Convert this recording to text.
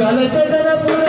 निघाल